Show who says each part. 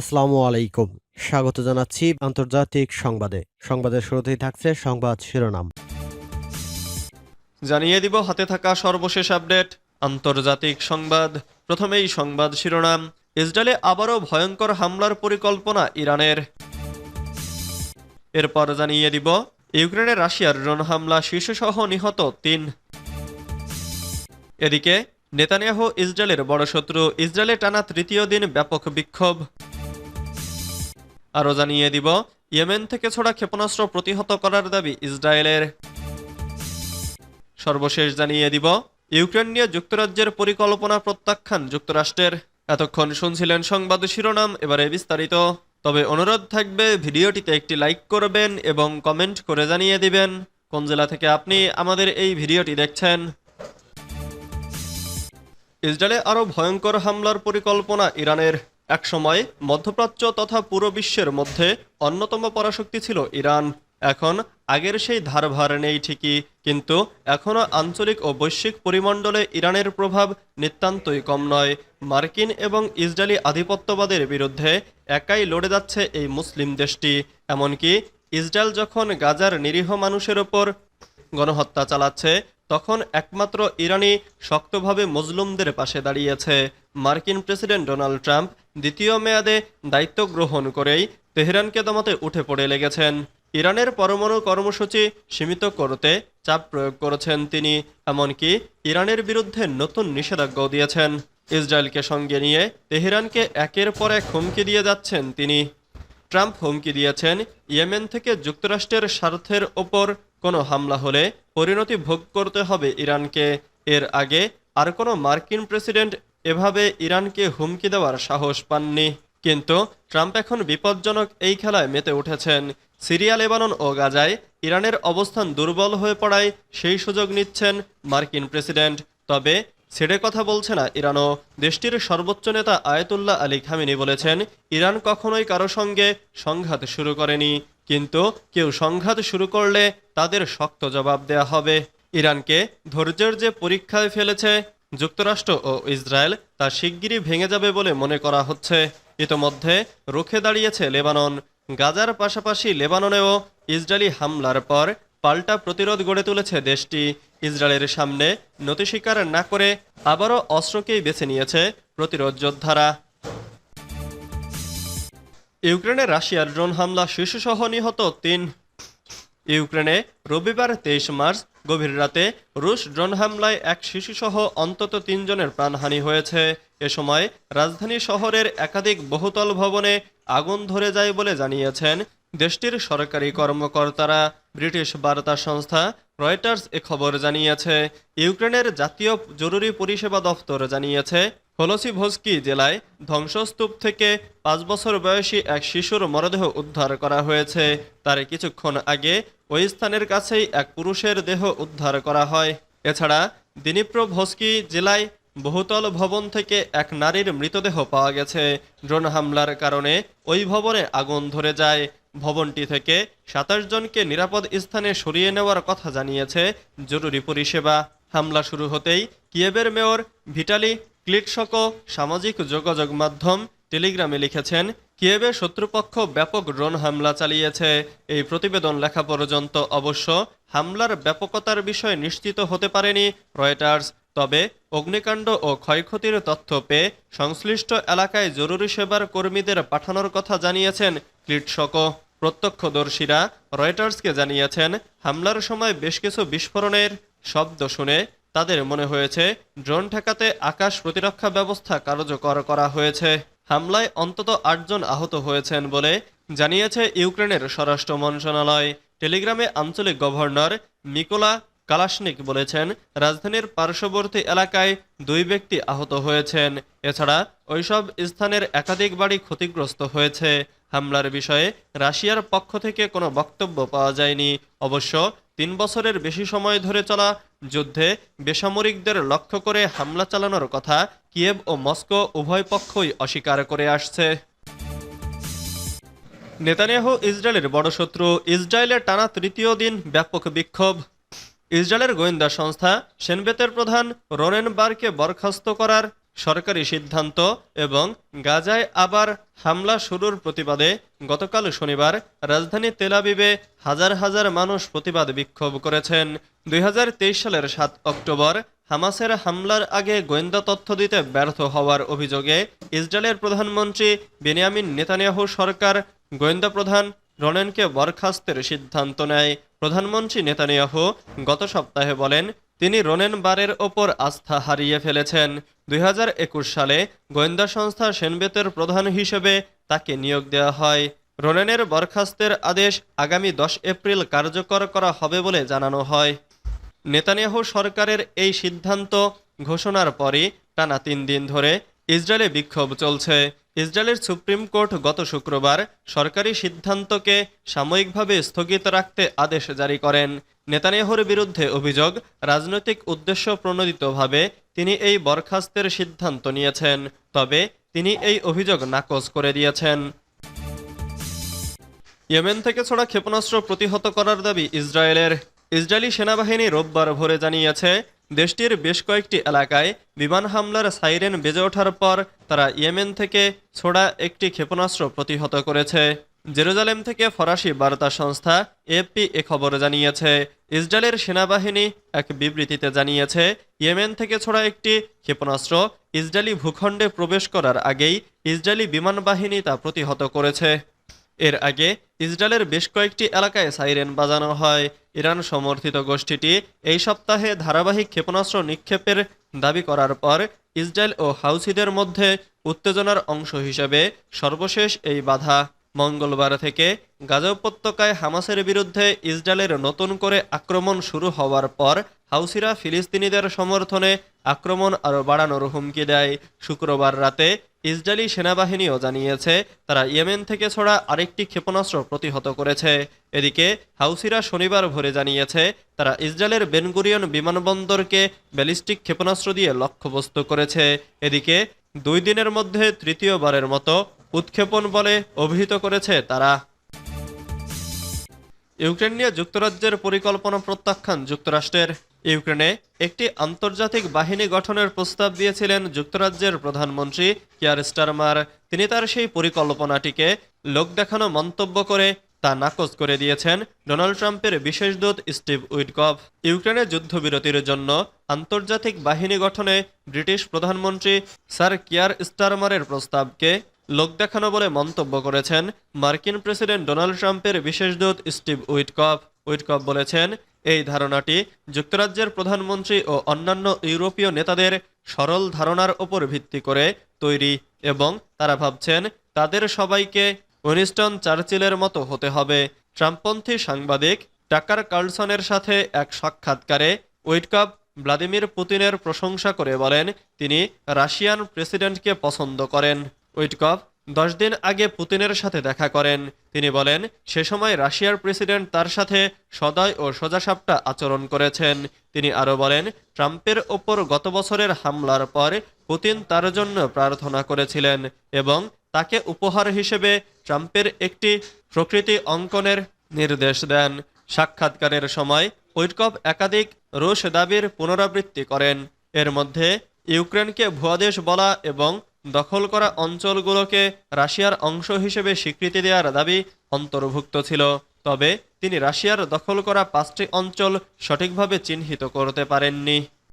Speaker 1: আসসালামু আলাইকুম স্বাগত জানাচ্ছি আন্তর্জাতিক সংবাদে সংবাদের শুরুতেই থাকছে সংবাদ শিরোনাম জানিয়ে দিব হাতে থাকা সর্বশেষ আপডেট আন্তর্জাতিক সংবাদ প্রথমেই সংবাদ শিরোনাম ইসরায়েলে আবারও ভয়ঙ্কর হামলার পরিকল্পনা ইরানের এরপর জানিয়ে দিব ইউক্রেনে রাশিয়ার ড্রোন হামলা শীর্ষসহ নিহত তিন এদিকে নেতানিয়াহ ইসরায়েলের বড় শত্রু ইসরায়েলে টানা তৃতীয় দিন ব্যাপক বিক্ষোভ আরও জানিয়ে দিব ইয়েমেন থেকে ছোড়া ক্ষেপণাস্ত্র প্রতিহত করার দাবি ইসরায়েলের সর্বশেষ জানিয়ে দিব ইউক্রেন নিয়ে যুক্তরাজ্যের পরিকল্পনা প্রত্যাখ্যান যুক্তরাষ্ট্রের এতক্ষণ শুনছিলেন সংবাদ শিরোনাম এবারে বিস্তারিত তবে অনুরোধ থাকবে ভিডিওটিতে একটি লাইক করবেন এবং কমেন্ট করে জানিয়ে দিবেন কোন জেলা থেকে আপনি আমাদের এই ভিডিওটি দেখছেন ইসরায়েলে আরও ভয়ঙ্কর হামলার পরিকল্পনা ইরানের একসময় মধ্যপ্রাচ্য তথা পুরো বিশ্বের মধ্যে অন্যতম পরাশক্তি ছিল ইরান এখন আগের সেই ধারভার নেই ঠিকই কিন্তু এখনও আঞ্চলিক ও বৈশ্বিক পরিমণ্ডলে ইরানের প্রভাব নিতান্তই কম নয় মার্কিন এবং ইসরায়েলি আধিপত্যবাদের বিরুদ্ধে একাই লড়ে যাচ্ছে এই মুসলিম দেশটি এমনকি ইসরায়েল যখন গাজার নিরীহ মানুষের ওপর গণহত্যা চালাচ্ছে তখন একমাত্র ইরানি শক্তভাবে মজলুমদের পাশে দাঁড়িয়েছে মার্কিন প্রেসিডেন্ট ডোনাল্ড ট্রাম্প দ্বিতীয় মেয়াদে দায়িত্ব গ্রহণ করেই তেহরানকে দমাতে উঠে পড়ে লেগেছেন ইরানের পরমাণু কর্মসূচি সীমিত করতে চাপ প্রয়োগ করেছেন তিনি এমনকি ইরানের বিরুদ্ধে নতুন নিষেধাজ্ঞাও দিয়েছেন ইসরায়েলকে সঙ্গে নিয়ে তেহরানকে একের পর এক হুমকি দিয়ে যাচ্ছেন তিনি ট্রাম্প হুমকি দিয়েছেন ইয়েমেন থেকে যুক্তরাষ্ট্রের স্বার্থের ওপর কোনো হামলা হলে পরিণতি ভোগ করতে হবে ইরানকে এর আগে আর কোনো মার্কিন প্রেসিডেন্ট এভাবে ইরানকে হুমকি দেওয়ার সাহস পাননি কিন্তু ট্রাম্প এখন বিপজ্জনক এই খেলায় মেতে উঠেছেন সিরিয়া লেবানন ও গাজায় ইরানের অবস্থান দুর্বল হয়ে পড়ায় সেই সুযোগ নিচ্ছেন মার্কিন প্রেসিডেন্ট তবে ছেড়ে কথা বলছে না ইরানও দেশটির সর্বোচ্চ নেতা আয়তুল্লাহ আলী খামিনি বলেছেন ইরান কখনোই কারো সঙ্গে সংঘাত শুরু করেনি কিন্তু কেউ সংঘাত শুরু করলে তাদের শক্ত জবাব দেয়া হবে ইরানকে ধৈর্যের যে পরীক্ষায় ফেলেছে যুক্তরাষ্ট্র ও ইসরায়েল তা শিগগিরই ভেঙে যাবে বলে মনে করা হচ্ছে ইতোমধ্যে রুখে দাঁড়িয়েছে লেবানন গাজার পাশাপাশি লেবাননেও ইসরায়েলি হামলার পর পাল্টা প্রতিরোধ গড়ে তুলেছে দেশটি ইসরায়েলের সামনে নতি স্বীকার না করে আবারও অস্ত্রকেই বেছে নিয়েছে প্রতিরোধ যোদ্ধারা ইউক্রেনে রাশিয়ার ড্রোন হামলা শিশুসহ নিহত তিন ইউক্রেনে রবিবার তেইশ মার্চ গভীর রাতে রুশ ড্রোন হামলায় এক শিশুসহ অন্তত তিনজনের প্রাণহানি হয়েছে এ সময় রাজধানী শহরের একাধিক বহুতল ভবনে আগুন ধরে যায় বলে জানিয়েছেন দেশটির সরকারি কর্মকর্তারা ব্রিটিশ বার্তা সংস্থা রয়টার্স এ খবর জানিয়েছে ইউক্রেনের জাতীয় জরুরি পরিষেবা দফতর জানিয়েছে হলসিভস্কি জেলায় ধ্বংসস্তূপ থেকে পাঁচ বছর বয়সী এক শিশুর মরদেহ উদ্ধার করা হয়েছে তার কিছুক্ষণ আগে ওই স্থানের কাছেই এক পুরুষের দেহ উদ্ধার করা হয় এছাড়া দিনীপ্র দিনীপ্রভস্কি জেলায় বহুতল ভবন থেকে এক নারীর মৃতদেহ পাওয়া গেছে ড্রোন হামলার কারণে ওই ভবনে আগুন ধরে যায় ভবনটি থেকে সাতাশ জনকে নিরাপদ স্থানে সরিয়ে নেওয়ার কথা জানিয়েছে জরুরি পরিষেবা হামলা শুরু হতেই কিয়েবের মেয়র ভিটালি ক্লিকসহ সামাজিক যোগাযোগ মাধ্যম টেলিগ্রামে লিখেছেন কিয়েবে শত্রুপক্ষ ব্যাপক ড্রোন হামলা চালিয়েছে এই প্রতিবেদন লেখা পর্যন্ত অবশ্য হামলার ব্যাপকতার বিষয়ে নিশ্চিত হতে পারেনি রয়টার্স তবে অগ্নিকাণ্ড ও ক্ষয়ক্ষতির তথ্য পেয়ে সংশ্লিষ্ট এলাকায় জরুরি সেবার কর্মীদের পাঠানোর কথা জানিয়েছেন ক্লিটসক প্রত্যক্ষদর্শীরা রয়টার্সকে জানিয়েছেন হামলার সময় বেশ কিছু বিস্ফোরণের শব্দ শুনে তাদের মনে হয়েছে ড্রোন ঠেকাতে আকাশ প্রতিরক্ষা ব্যবস্থা কার্যকর করা হয়েছে হামলায় অন্তত আটজন আহত হয়েছেন বলে জানিয়েছে ইউক্রেনের স্বরাষ্ট্র মন্ত্রণালয় টেলিগ্রামে আঞ্চলিক গভর্নর মিকোলা কালাশনিক বলেছেন রাজধানীর পার্শ্ববর্তী এলাকায় দুই ব্যক্তি আহত হয়েছেন এছাড়া ওইসব স্থানের একাধিক বাড়ি ক্ষতিগ্রস্ত হয়েছে হামলার বিষয়ে রাশিয়ার পক্ষ থেকে কোনো বক্তব্য পাওয়া যায়নি অবশ্য তিন বছরের বেশি সময় ধরে চলা যুদ্ধে বেসামরিকদের লক্ষ্য করে হামলা চালানোর কথা কিয়েব ও মস্কো উভয় পক্ষই অস্বীকার করে আসছে নেতানিয়াহ ইসরায়েলের বড় শত্রু ইসরায়েলের টানা তৃতীয় দিন ব্যাপক বিক্ষোভ ইসরায়েলের গোয়েন্দা সংস্থা সেনবেতের প্রধান বারকে বরখাস্ত করার সরকারি সিদ্ধান্ত এবং গাজায় আবার হামলা শুরুর প্রতিবাদে গতকাল শনিবার রাজধানী তেলাবিবে হাজার হাজার মানুষ প্রতিবাদ বিক্ষোভ করেছেন দুই সালের সাত অক্টোবর হামাসের হামলার আগে গোয়েন্দা তথ্য দিতে ব্যর্থ হওয়ার অভিযোগে ইসরায়েলের প্রধানমন্ত্রী বেনিয়ামিন নেতানিয়াহু সরকার গোয়েন্দা প্রধান রনেনকে বরখাস্তের সিদ্ধান্ত নেয় প্রধানমন্ত্রী নেতানিয়াহু গত সপ্তাহে বলেন তিনি রোনেনবারের ওপর আস্থা হারিয়ে ফেলেছেন দুই সালে গোয়েন্দা সংস্থা সেনবেতের প্রধান হিসেবে তাকে নিয়োগ দেওয়া হয় রোনেনের বরখাস্তের আদেশ আগামী দশ এপ্রিল কার্যকর করা হবে বলে জানানো হয় নেতানিয়াহু সরকারের এই সিদ্ধান্ত ঘোষণার পরই টানা তিন দিন ধরে ইসরায়েলে বিক্ষোভ চলছে ইসরায়েলের সুপ্রিম কোর্ট গত শুক্রবার সরকারি সিদ্ধান্তকে সাময়িকভাবে স্থগিত রাখতে আদেশ জারি করেন নেতানিয়াহুর বিরুদ্ধে অভিযোগ রাজনৈতিক উদ্দেশ্য প্রণোদিতভাবে তিনি এই বরখাস্তের সিদ্ধান্ত নিয়েছেন তবে তিনি এই অভিযোগ নাকচ করে দিয়েছেন ইয়েমেন থেকে ছোড়া ক্ষেপণাস্ত্র প্রতিহত করার দাবি ইসরায়েলের ইসরায়েলি সেনাবাহিনী রোববার ভোরে জানিয়েছে দেশটির বেশ কয়েকটি এলাকায় বিমান হামলার সাইরেন বেজে ওঠার পর তারা ইয়েমেন থেকে ছোড়া একটি ক্ষেপণাস্ত্র প্রতিহত করেছে জেরুজালেম থেকে ফরাসি বার্তা সংস্থা এফপি এ খবর জানিয়েছে ইসরায়েলের সেনাবাহিনী এক বিবৃতিতে জানিয়েছে ইয়েমেন থেকে ছোড়া একটি ক্ষেপণাস্ত্র ইসরায়েলি ভূখণ্ডে প্রবেশ করার আগেই ইসরায়েলি বিমান বাহিনী তা প্রতিহত করেছে এর আগে ইসরায়েলের বেশ কয়েকটি এলাকায় সাইরেন বাজানো হয় ইরান সমর্থিত গোষ্ঠীটি এই সপ্তাহে ধারাবাহিক ক্ষেপণাস্ত্র নিক্ষেপের দাবি করার পর ইসরায়েল ও হাউসিদের মধ্যে উত্তেজনার অংশ হিসেবে সর্বশেষ এই বাধা মঙ্গলবার থেকে গাজা উপত্যকায় হামাসের বিরুদ্ধে ইসরায়েলের নতুন করে আক্রমণ শুরু হওয়ার পর হাউসিরা ফিলিস্তিনিদের সমর্থনে আক্রমণ আরও বাড়ানোর হুমকি দেয় শুক্রবার রাতে ইসরায়েলি সেনাবাহিনীও জানিয়েছে তারা ইয়েমেন থেকে ছড়া আরেকটি ক্ষেপণাস্ত্র প্রতিহত করেছে এদিকে হাউসিরা শনিবার ভোরে জানিয়েছে তারা ইসরায়েলের বেনগুরিয়ন বিমানবন্দরকে ব্যালিস্টিক ক্ষেপণাস্ত্র দিয়ে লক্ষ্যবস্তু করেছে এদিকে দুই দিনের মধ্যে তৃতীয়বারের মতো উৎক্ষেপণ বলে অভিহিত করেছে তারা ইউক্রেন নিয়ে যুক্তরাজ্যের পরিকল্পনা প্রত্যাখ্যান যুক্তরাষ্ট্রের ইউক্রেনে একটি আন্তর্জাতিক বাহিনী গঠনের প্রস্তাব দিয়েছিলেন যুক্তরাজ্যের প্রধানমন্ত্রী কিয়ার স্টারমার তিনি তার সেই পরিকল্পনাটিকে লোক দেখানো মন্তব্য করে তা নাকচ করে দিয়েছেন ডোনাল্ড ট্রাম্পের বিশেষ দূত স্টিভ উইডকফ ইউক্রেনে যুদ্ধবিরতির জন্য আন্তর্জাতিক বাহিনী গঠনে ব্রিটিশ প্রধানমন্ত্রী স্যার কিয়ার স্টারমারের প্রস্তাবকে লোক দেখানো বলে মন্তব্য করেছেন মার্কিন প্রেসিডেন্ট ডোনাল্ড ট্রাম্পের বিশেষ দূত স্টিভ উইটকপ উইটকপ বলেছেন এই ধারণাটি যুক্তরাজ্যের প্রধানমন্ত্রী ও অন্যান্য ইউরোপীয় নেতাদের সরল ধারণার ওপর ভিত্তি করে তৈরি এবং তারা ভাবছেন তাদের সবাইকে উইনস্টন চার্চিলের মতো হতে হবে ট্রাম্পপন্থী সাংবাদিক টাকার কার্লসনের সাথে এক সাক্ষাৎকারে উইটকপ ভ্লাদিমির পুতিনের প্রশংসা করে বলেন তিনি রাশিয়ান প্রেসিডেন্টকে পছন্দ করেন উইটকভ দশ দিন আগে পুতিনের সাথে দেখা করেন তিনি বলেন সে সময় রাশিয়ার প্রেসিডেন্ট তার সাথে সদয় ও সোজাসাপটা আচরণ করেছেন তিনি আরও বলেন ট্রাম্পের ওপর গত বছরের হামলার পর পুতিন তার জন্য প্রার্থনা করেছিলেন এবং তাকে উপহার হিসেবে ট্রাম্পের একটি প্রকৃতি অঙ্কনের নির্দেশ দেন সাক্ষাৎকারের সময় ঐটকপ একাধিক রুশ দাবির পুনরাবৃত্তি করেন এর মধ্যে ইউক্রেনকে ভুয়াদেশ বলা এবং দখল করা অঞ্চলগুলোকে রাশিয়ার অংশ হিসেবে স্বীকৃতি দেওয়ার দাবি অন্তর্ভুক্ত ছিল তবে তিনি রাশিয়ার দখল করা পাঁচটি অঞ্চল সঠিকভাবে চিহ্নিত করতে পারেননি